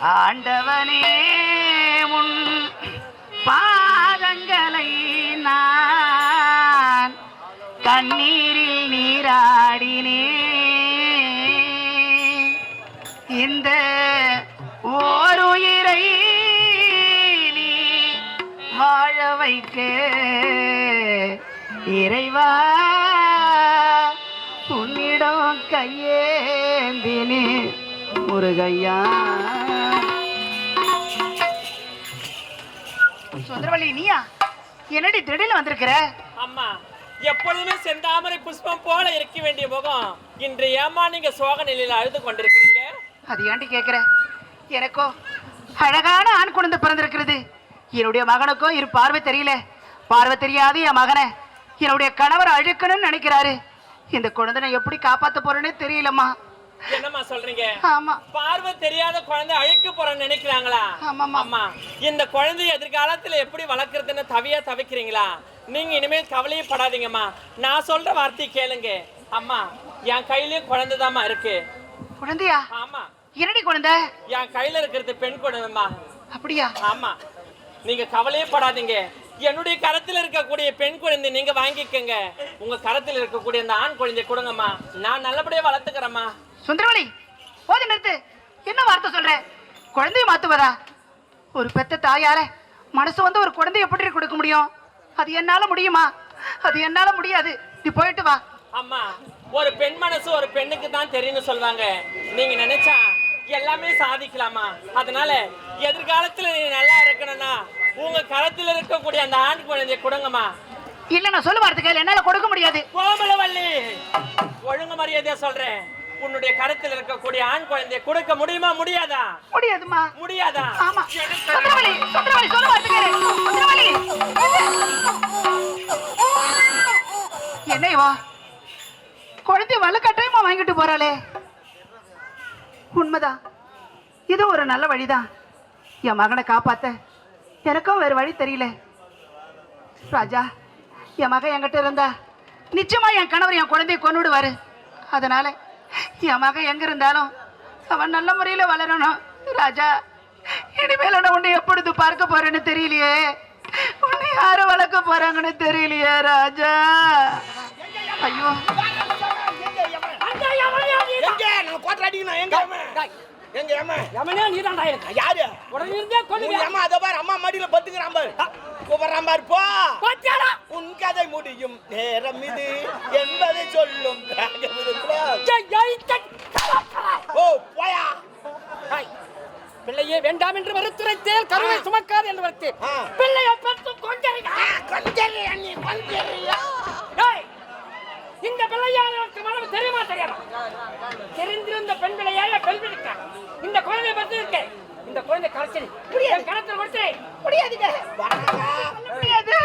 ஆண்டவனே உன் பாதங்களை நான் கண்ணீரில் நீராடினே இந்த ஓருயிரை நீ வாழ வைக்க இறைவா உன்னிடம் கையேந்தினே முருகையா சுந்தரவள்ளி நீயா? என்னடி திடீர்னு வந்திருக்கிற? அம்மா எப்பொழுதுமே செந்தாமரை புஷ்பம் போல இருக்க வேண்டிய முகம் இன்று ஏமா நீங்க சோக நிலையில அழுது கொண்டிருக்கிறீங்க? அது ஏன்டி கேக்குற? எனக்கோ அழகான ஆண் குழந்தை பிறந்திருக்கிறது. என்னுடைய மகனுக்கோ இரு பார்வை தெரியல. பார்வை தெரியாது என் மகனை. என்னுடைய கணவர் அழுக்கணும்னு நினைக்கிறாரு. இந்த குழந்தை எப்படி காப்பாத்த போறேன்னே தெரியலம்மா. என்னம்மா சொல்றீங்க? ஆமா. பார்வை தெரியாத குழந்தை அழைக்க போறேன்னு நினைக்கிறாங்களா. அம்மா இந்த குழந்தை எதிர்காலத்துல எப்படி வளர்க்கறதுன்னு தவியா தவிக்கிறீங்களா? நீங்க இனிமேல் கவலையே படாதீங்கம்மா. நான் சொல்ற வார்த்தையை கேளுங்க. அம்மா என் கையிலயும் குழந்தைதாம்மா இருக்கு. குழந்தையா? ஆமா. என்னடி குழந்தை? என் கையில இருக்கிறது பெண் குழந்தைம்மா. அப்படியா? ஆமா. நீங்க கவலையே படாதீங்க. என்னுடைய கரத்துல இருக்கக்கூடிய பெண் குழந்தை நீங்க வாங்கிக்கங்க. உங்க கரத்துல இருக்கக்கூடிய அந்த ஆண் குழந்தை கொடுங்கம்மா. நான் நல்லபடியா வளர்த்துக்கிறேம்மா. சுந்தரவழி போது நிறுத்து. என்ன வார்த்தை சொல்ற? குழந்தைய மாத்துவதா? ஒரு பெத்த தாயார மனசு வந்து ஒரு குழந்தைய எப்படி கொடுக்க முடியும்? அது என்னால முடியுமா? அது என்னால முடியாது. நீ போயிட்டு வா. அம்மா ஒரு பெண் மனசு ஒரு பெண்ணுக்கு தான் தெரியும்னு சொல்லுவாங்க நீங்க நினைச்சா எல்லாமே சாதிக்கலாமா? அதனால எதிர்காலத்துல நீ நல்லா இருக்கணும்னா உங்க கரத்துல இருக்கக்கூடிய அந்த ஆண் குழந்தைய கொடுங்கம்மா. இல்ல நான் சொல்ல வார்த்தைகள் என்னால கொடுக்க முடியாது. கோமலவல்லி ஒழுங்கு மரியாதையா சொல்றேன். உன்னுடைய கரத்தில் இருக்கக்கூடிய ஆண் குழந்தைய கொடுக்க முடியுமா? முடியாதா? முடியாதுமா முடியாதா? ஆமா. சுந்தரவழி சுந்தரவழி சொல்ல வார்த்தைகள் சுந்தரவழி என்ன இவா குழந்தைய வலுக்கட்டாயமா வாங்கிட்டு போறாளே. உண்மைதான். இது ஒரு நல்ல வழிதான். என் மகனை காப்பாத்த. எனக்கும் வேறு வழி தெரியல. ராஜா என் மகன் என்கிட்ட இருந்தா நிச்சயமா என் கணவர் என் குழந்தைய கொன்னுடுவாரு. அதனால என் மகன் எங்க இருந்தாலும் அவன் நல்ல முறையில வளரணும். ராஜா இனிமேல் நான் உன்னை எப்பொழுது பார்க்க போறேன்னு தெரியலையே. உன்னை யாரு வளர்க்க போறாங்கன்னு தெரியலையே ராஜா. ஐயோ. எங்க? யமனே நீதான்டா எனக்கு. யாரு? உடனே இருந்தே ஏமா அத பாரு அம்மா மடியில பத்துக்கிறான் பாரு. பாரு போ. உன் கதை முடியும் நேரம் இது என்பதை சொல்லும். ஓ போயா. பிள்ளையே வேண்டாம் என்று மறுத்துரைத்தேல் கருவை சுமக்காது என்று ஆ. பிள்ளையை பெற்று கொஞ்சறியா கொஞ்சம் நீ கொஞ்சம் டேய், இந்த பிள்ளையால் எனக்கு மனம் தெரியுமா தெரியாதா தெரிந்திருந்த பெண் பிள்ளையால பெண் பிடிக்க இந்த குழந்தையை பத்தி இருக்கு இந்த குழந்தை கரைச்சல் என் கணத்தில் கொடுத்து முடியாதுங்க முடியாது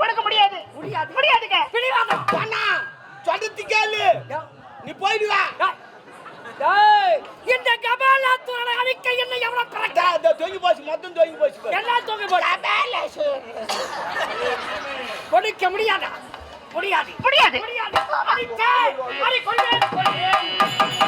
உனக்கு முடியாது முடியாது முடியாதுங்க பிடிவாதம் பண்ணா சொல்றது கேளு நீ போயிடுவா டேய், டேய், இந்த கபாலாத்துறனை அழிக்க என்ன எவ்வளவு பிறக்க இந்த தொங்கி போச்சு மொத்தம் தொங்கி போச்சு பாரு. எல்லாம் தூக்கி போடு கொடுக்க முடியாதா முடியாது. முடியாது. முடியாது. அடிச்சே, அடி கொல்வேன், கொல்வேன்.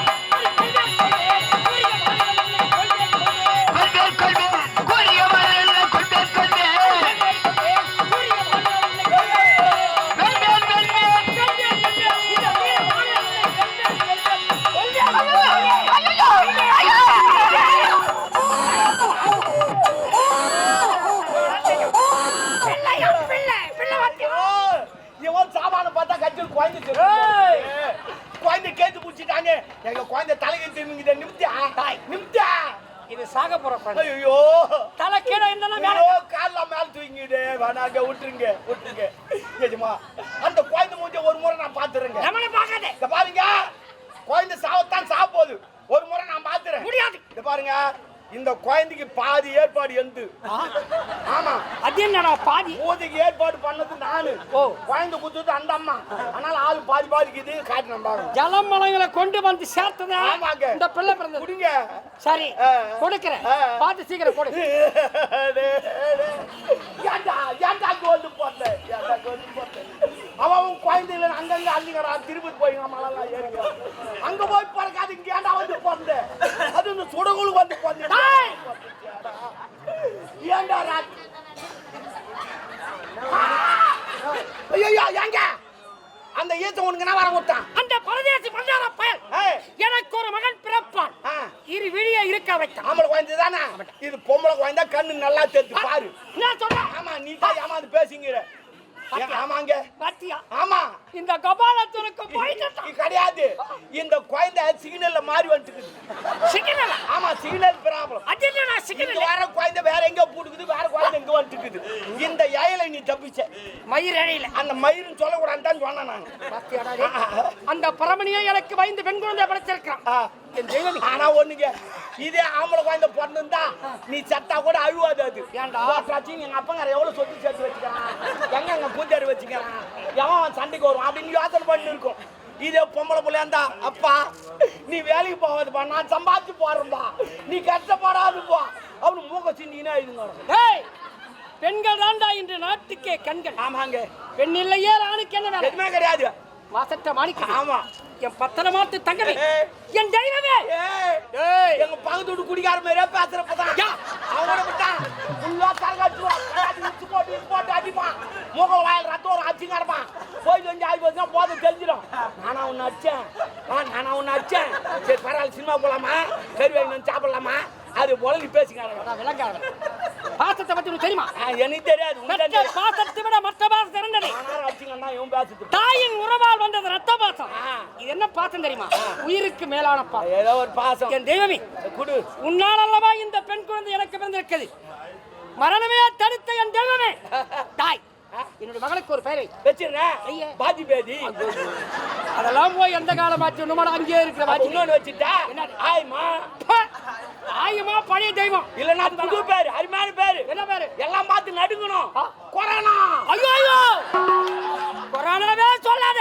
குழந்தை. குழந்தை கேத்து பிடிச்சிட்டாங்க. எங்க குழந்தை தலையை திரும்பிங்க நிமித்தியா நிமித்தியா இது சாக போற குழந்தை. ஐயோ தலை கீழே இருந்தா மேல கால்ல மேல தூங்கிடு வேணாங்க விட்டுருங்க விட்டுருங்க. ஏஜமா அந்த குழந்தை மூஞ்ச ஒரு முறை நான் பாத்துறேங்க எமனை பார்க்காதே. இத பாருங்க. குழந்தை சாவத்தான் சாவ போகுது ஒரு முறை நான் பாத்துறேன் முடியாது. இத பாருங்க. இந்த குழந்தைக்கு பாதி ஏற்பாடு எந்து. ஆமா. அது என்னடா பாதி? பூஜைக்கு ஏற்பாடு பண்ணது நானு. ஓ. குழந்தை குத்துது அந்த அம்மா. ஆனால் ஆளு பாதி பாதிக்குது பாருங்க ஜலமலங்களை கொண்டு வந்து சேர்த்ததா. இந்த பிள்ளை பிறந்தது. குடிங்க. சரி. கொடுக்கிறேன். பார்த்து சீக்கிரம் கொடு. ஏன்டா ஏன்டா கோல்டு போட்ட? ஏன்டா கோல்டு போட்ட? அவன் குழந்தையில அங்கங்க அள்ளிங்கடா. திருப்பதி போய் மலைலாம் ஏறிங்க அங்க போய் பிறக்காது இங்க ஏன்டா வந்து பிறந்த அது இந்த சுடகுழு வந்து பிறந்த டேய்! ஏன்டா ராத் ஐயோ ஏங்க? அந்த ஈத்த உனக்கு என்ன வர கொடுத்தான்? அந்த பரதேசி பண்டார பயல் எனக்கு ஒரு மகன் பிறப்பான். இரு விழிய இருக்க வைத்தான். ஆம்பளை குழந்தை தானே இது பொம்பளை குழந்தை கண்ணு நல்லா தெரிஞ்சு பாரு. நான் சொல்றேன் ஆமா நீ தான் ஏமாந்து பேசிங்கிற. ஆமாங்க. பாத்தியா? ஆமா. இந்த கபாலத்துக்கு போயிட்டு கிடையாது. இந்த குழந்தை சிக்னல்ல மாறி வந்துட்டுக்குது. சிக்கனல ஆமா சிக்னல் ப்ராப்ளம் என்ன நான் இது சிக்கனல வேற குழந்தை வேற எங்க பூட்டுக்குது வேற குழந்தை எங்க வந்துட்டுக்குது. இந்த ஏயில நீ தப்பிச்ச. மயிர் அடையில அந்த தான் சொன்னேன் நான். பாத்தியாடா டேய்? அந்த பரமணியை எனக்கு பயந்து பெண் குழந்தை படைச்சிருக்கான் ஆனா ஒண்ணுங்க இதே ஆம்பளை குழந்தை பிறந்திருந்தா நீ சத்தா கூட அழுவாது அது. ஏன்டா? போட்டாச்சு எங்க அப்பங்கார எவ்வளவு சொத்து சேர்த்து வச்சுக்கிறான்? எங்க எங்க பூஞ்சாரி வச்சுக்கிறான்? எவன் சண்டைக்கு வருவான் அப்படின்னு யோசனை பண்ணி இருக்கும். இதே பொம்பளை பிள்ளையா இருந்தா அப்பா நீ வேலைக்கு போகாதுப்பா நான் சம்பாதிச்சு போறேன்பா. நீ கஷ்டப்படாதுப்பா. அவனு மூக்க சிந்தினா இதுங்க டேய் பெண்கள் தாண்டா இன்று நாட்டுக்கே கண்கள். ஆமாங்க. பெண் இல்லையே ஆணுக்கு என்ன எதுவுமே கிடையாது. மாசற்ற மாணிக்கம் ஆமா. என் பத்தனமாத்து தங்கமே. என் தெய்வமே. எங்க பக்கத்து வீட்டு குடிக்கார மாதிரியே பேசுறப்பதான். அவனோட விட்டான் ஃபுல்லா தரகாச்சுவான் இச்சு போட்டு போட்டு அடிப்பான். முகம் வாயில் ரத்தம் ஒரு அடிச்சு கிடப்பான். போய் கொஞ்சம் ஆகி போச்சுன்னா போதை தெரிஞ்சிடும் நானா உன்னை அடிச்சேன். நானா உன்னை அடிச்சேன். சரி பரவாயில்ல சினிமா போலாமா? கறி வாங்கி சாப்பிடலாமா? அது போல நீ விளங்காதவன் பாசத்தை பத்தி உனக்கு தெரியுமா? எனக்கு தெரியாது. பாசத்தை விட மற்ற பாசம் பேசுது தாயின் உறவால் வந்தது ரத்த பாசம். இது என்ன பாசம் தெரியுமா? உயிருக்கு மேலான பாசம். ஏதோ ஒரு பாசம். என் தெய்வமே குடு. உன்னால் அல்லவா இந்த பெண் குழந்தை எனக்கு பிறந்திருக்குது மரணமே தடுத்த என் தெய்வமே. தாய் என்னுடைய மகளுக்கு ஒரு பெயரை வச்சிருந்தேன் ஐயே. பாதி. அதெல்லாம் போய் எந்த காலமாச்சு? இன்னும் அங்கேயே இருக்கிற வாட்சி இன்னொன்னு வச்சுட்டா. என்னது? ஆய்மா. ஆயுமா பழைய தெய்வம். இல்லன்னா புது பேரு அருமையான பேரு. என்ன பேரு? எல்லாம் பார்த்து நடுங்கணும். கொரோனா. ஐயோ ஐயோ! கொரோனாவே சொல்லாத.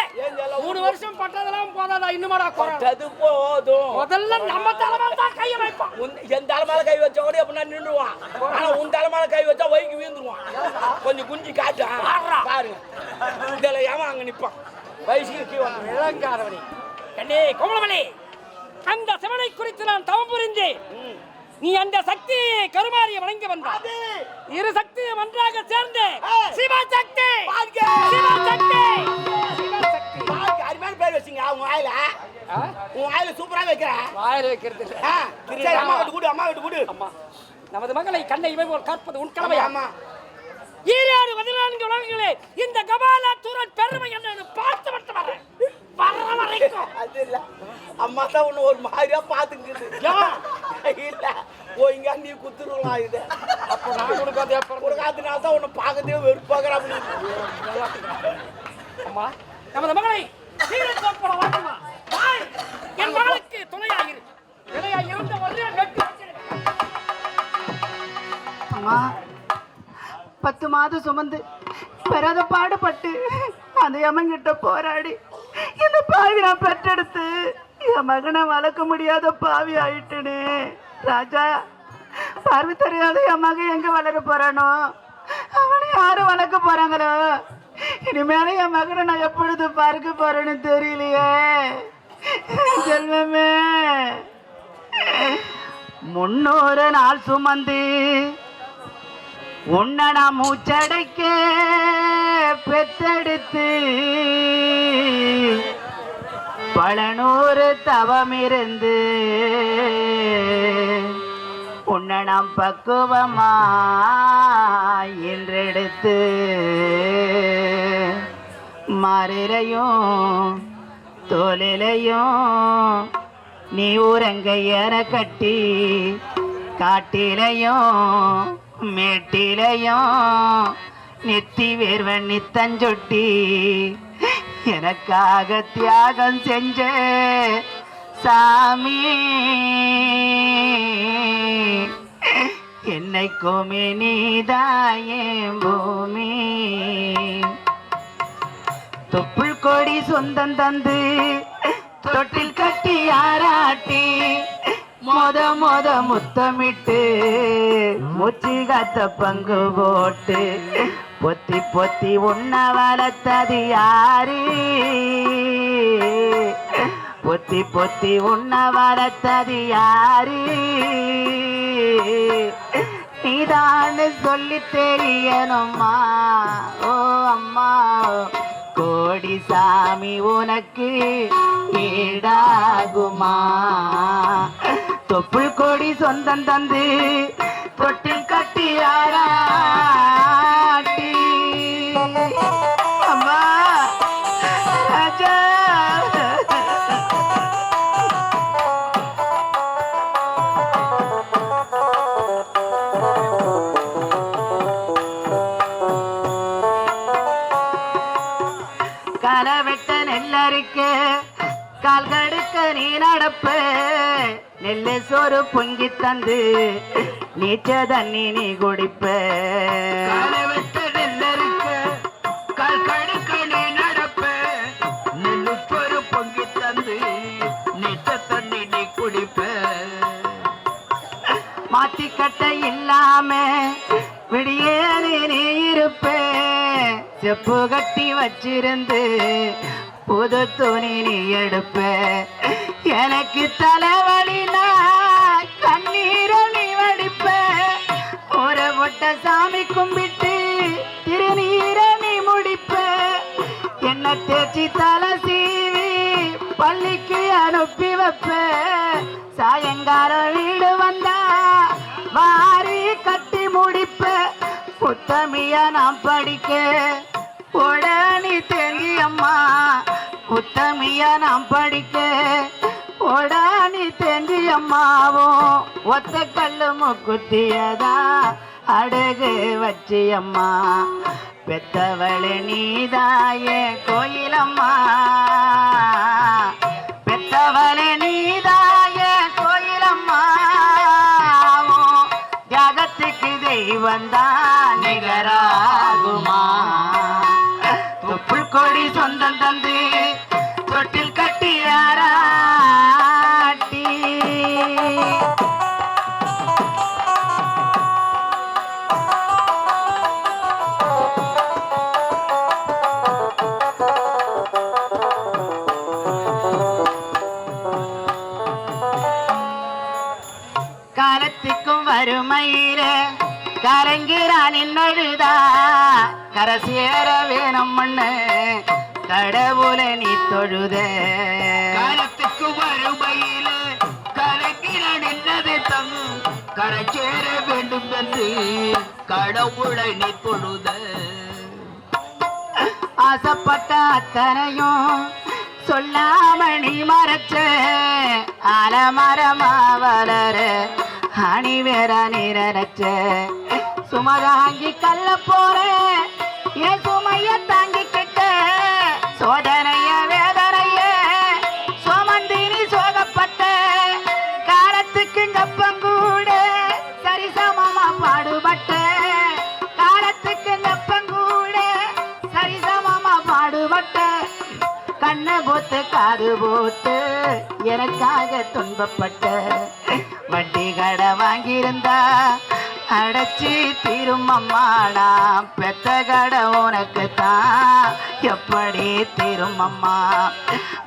மூணு வருஷம் பட்டதெல்லாம் போதாதா? இன்னுமாடா கொரோனா? அது போதும். முதல்ல நம்ம தலைமையில தான் கையை வைப்பான். என் தலைமையில கை வச்சா கூட எப்படின்னா நின்றுவான். ஆனா உன் தலைமையில கை வச்சா வைக்கு வீந்துருவான் கொஞ்சம் குஞ்சு காட்டான் பாருங்க இதுல ஏமா அங்க நிப்பான் வயசுக்கு கீழே வந்து. விளங்காதவனே கண்ணே கோமலமணி. அந்த சிவனை குறித்து நான் தவம் புரிந்தேன். நீ அந்த சக்தி கருமாறிய வணங்கி வந்தாய். அது. இரு சக்தியும் ஒன்றாக சேர்ந்து. சிவசக்தி. சிவசக்தி அருமையான பேர் வச்சுங்க உன் வாயில? உன் வாயில சூப்பரா வைக்கிற? வாயில வைக்கிறது சரி அம்மா கூடு அம்மா கிட்ட கூடு. அம்மா. நமது மகளை கண்ணை இவை போல் காப்பது உன் கடமையா ஆமா ஈராறு பதினான்கு உலகங்களே இந்த கபாலா தூரன் பெருமை என்ன பார்த்து மட்டும் வரேன். வர்ற வரைக்கும் அது இல்ல. அம்மா தான் உன்னை ஒரு மாதிரியா பாத்துக்குது யா. இல்ல. ஓ இங்க நீ குத்துருலாம் இது. அப்போ நான் கொடுக்காதே காத்துனால தான் உன்னை பார்க்கறதே வெறுப்பாக்குற அப்படி அம்மா நமது மகளை என் மகளுக்கு துணையாயிரு. இருந்த ஒரே வச்சிருக்கேன். அம்மா பத்து மாதம் சுமந்து பெறாத பாடுபட்டு அந்த யமங்கிட்ட போராடி இந்த பாவி நான் பெற்றெடுத்து என் மகனை வளர்க்க முடியாத பாவி ஆயிட்டுனே. ராஜா பார்வை தெரியாத என் மகன் எங்க வளர போறானோ? அவனை யாரும் வளர்க்க போறாங்களோ? இனிமேல என் மகனை நான் எப்பொழுது பார்க்க போறேன்னு தெரியலையே. செல்வமே முன்னூறு நாள் சுமந்து உன்னை நான் மூச்சடைக்க பெத்தெடுத்து பல நூறு தவம் இருந்து உன்னை நாம் பக்குவமா என்றெடுத்து. மாறிலையும் தோலிலையும் நீ ஊரங்கையற கட்டி காட்டிலையும் மேட்டிலையும் நெத்தி வேர்வன் நித்தஞ்சொட்டி. எனக்காக தியாகம் செஞ்ச சாமி. என்னைக்குமே நீதாயேன் பூமி. தொப்புள் கொடி சொந்தம் தந்து தொட்டில் கட்டி ஆராட்டி. மொத மொத முத்தமிட்டு மூச்சு காத்த பங்கு போட்டு பொத்தி பொத்தி உன்ன வளர்த்தது யாரு? பொத்தி பொத்தி உன்ன வளர்த்தது யாரு? நீதான்னு சொல்லி தெரியணும்மா. ஓ அம்மா கோடி சாமி உனக்கு ஈடாகுமா? தொப்புள் கொடி சொந்தம் தந்து தொட்டில் கட்டி ஆராட்டி. அம்மா ராஜா. களை வெட்ட கால் கடுக்க நீ நடப்ப. நெல்லு சோறு பொங்கி தந்து நீச்ச தண்ணி நீ குடிப்ப. களை வெட்ட நெல்லறுக்க கால் கடுக்க நீ நடப்ப. நெல்லு சோறு பொங்கி தந்து நீச்ச தண்ணி நீ குடிப்ப. மாத்தி கட்ட இல்லாம விடியேறி நீ இருப்ப. செப்பு கட்டி வச்சிருந்து புது துணி நீ எடுப்ப. எனக்கு தலைவலினா கண்ணீர நீ வடிப்ப. ஒரு முட்டை சாமி கும்பிட்டு திருநீர நீ முடிப்ப. என்ன தேய்ச்சி தலை சீவி பள்ளிக்கு அனுப்பி வைப்ப. சாயங்காலம் வீடு வந்தா வாரி கட்டி முடிப்ப. புத்தமியா நான் படிக்க. ஓடானி தேங்கி அம்மா உத்தமியா நாம் படிக்க. ஓடானி தேங்கி அம்மாவும் ஒத்த கல்லு முக்குத்தியதா அடகு வச்சி அம்மா பெத்தவளே நீதாயே கோயிலம்மா. பெத்தவளே நீதாயே கோயிலம்மா உன் தியாகத்துக்கு தெய்வந்தான் நிகராகுமா. கொடி சொந்தம் தந்து தொட்டில் கட்டியாராட்டி காலத்துக்கும் வறுமையில கரங்கிறான் என்னழுதா கரை சேர வேணும் மண்ணு. கடவுளை நீ தொழுத. காலத்துக்கு வறுமையில கரங்கிறான் என்னது தம் கரை சேர வேண்டும் என்று கடவுளை நீ தொழுத. ஆசைப்பட்ட அத்தனையும் சொல்லாம நீ மறைச்ச. அலமரமா வளர அணி வேற நிறச்ச சுமதாங்கி கல்ல போற. என் சுமைய தாங்கிக்கிட்ட சோதனைய வேதனைய. சோமந்தினி சோகப்பட்ட காலத்துக்கு கப்பங்கூட சரிசமமா பாடுபட்ட காலத்துக்கு கப்பங்கூட சரிசமமா பாடுபட்ட கண்ணை போத்து காது போத்து எனக்காக துன்பப்பட்ட வட்டி கடை வாங்கியிருந்தா அடைச்சி திருமம்மாடா பெத்த கடை உனக்கு தான் எப்படி திருமம்மா?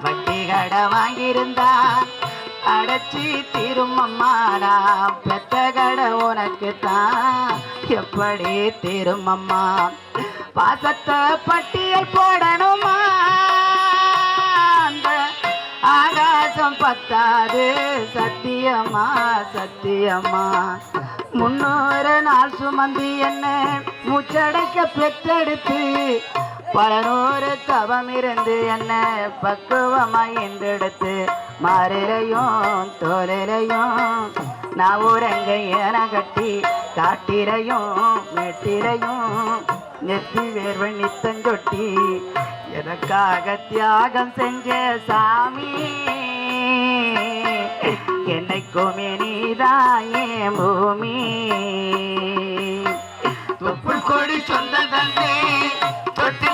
வட்டி கடை வாங்கியிருந்தா அடைச்சி திருமம்மாடா பெத்த கடை உனக்கு தான் எப்படி திருமம்மா? பாசத்தை பட்டியல் போடணுமா? அந்த ஆகாசம் பத்தாது சத்தியமா சத்தியமா? முன்னூறு நாள் சுமந்து என்ன மூச்சடைக்க பெற்றெடுத்து பல நூறு தவம் இருந்து என்ன பக்குவமாய் என்றெடுத்து மாறிலையும் தோலிலையும் நான் ஊரங்க என கட்டி காட்டிரையும் மெட்டிரையும் நெத்தி வேர்வை நித்தஞ்சொட்டி எனக்காக தியாகம் செஞ்ச சாமி. என்னைக்குமே நீதாயே பூமி. தொப்புள் கொடி சொந்த தந்தே தொட்டில்